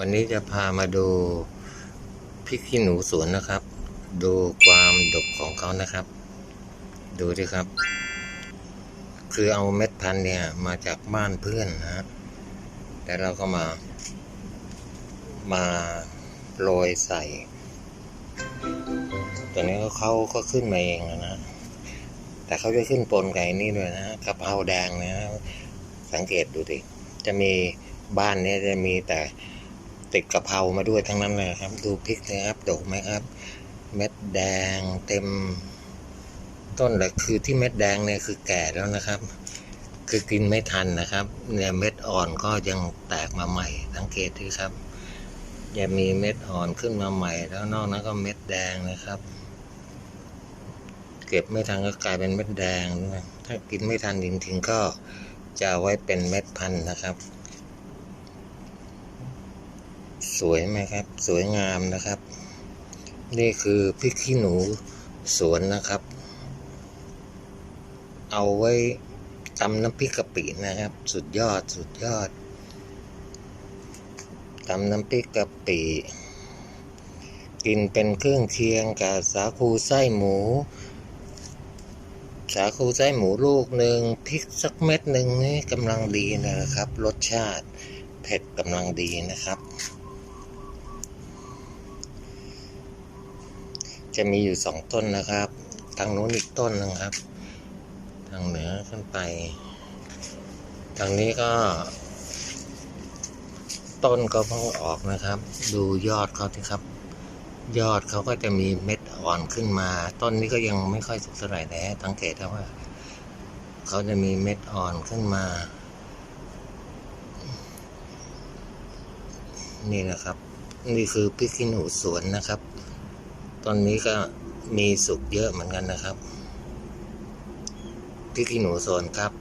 วันนี้จะพามาดูพริกขี้หนูสวนนะครับ ดูความดกของเขานะครับ ดูดิครับ คือเอาเม็ดพันธุ์เนี่ยมาจากบ้านเพื่อนนะฮะแต่เราก็มา มาโรยใส่ ตัวนี้ก็เขาก็ขึ้นมาเองแล้วนะ แต่เขาจะขึ้นปนไก่นี่ด้วยนะกะเพราแดงนะสังเกตดูดิจะมีบ้านเนี้จะมีแต่ ติดกระเพรามาด้วยทั้งนั้นเลยครับ ดูพริกนะครับดกไหมครับ เม็ดแดงเต็ม ต้นเลยคือที่เม็ดแดงเนี่ยคือแก่แล้วนะครับ คือกินไม่ทันนะครับเนี่ยเม็ดอ่อนก็ยังแตกมาใหม่ สังเกตดูครับยังมีเม็ดอ่อนขึ้นมาใหม่ แล้วนอกนั้นก็เม็ดแดงนะครับ เก็บไม่ทันก็กลายเป็นเม็ดแดงถ้ากินไม่ทันจริงๆก็จะไว้เป็นเม็ดพันธุ์นะครับ สวยไหมครับ สวยงามนะครับ นี่คือพริกขี้หนูสวนนะครับ เอาไว้ตำน้ำพริกกะปินะครับ สุดยอดสุดยอดตำน้ำพริกกะปิ กินเป็นเครื่องเคียงกับสาคูไส้หมู สาคูไส้หมูลูกหนึ่งพริกสักเม็ดหนึ่งนี่กำลังดีนะครับ รสชาติเผ็ดกำลังดีนะครับ จะมีอยู่สองต้นนะครับ ทางโน้นอีกต้นนึงครับ ทางเหนือขึ้นไป ทางนี้ก็ ต้นก็เพิ่งออกนะครับ ดูยอดเขาที่ครับ ยอดเขาก็จะมีเม็ดอ่อนขึ้นมา ต้นนี้ก็ยังไม่ค่อยสุกเท่าไหร่แต่สังเกตว่า เขาจะมีเม็ดอ่อนขึ้นมา นี่นะครับ นี่คือพริกขี้หนูสวนนะครับ ต้นนี้ก็มีสุกเยอะเหมือนกันนะครับพริกขี้หนูโซนครับ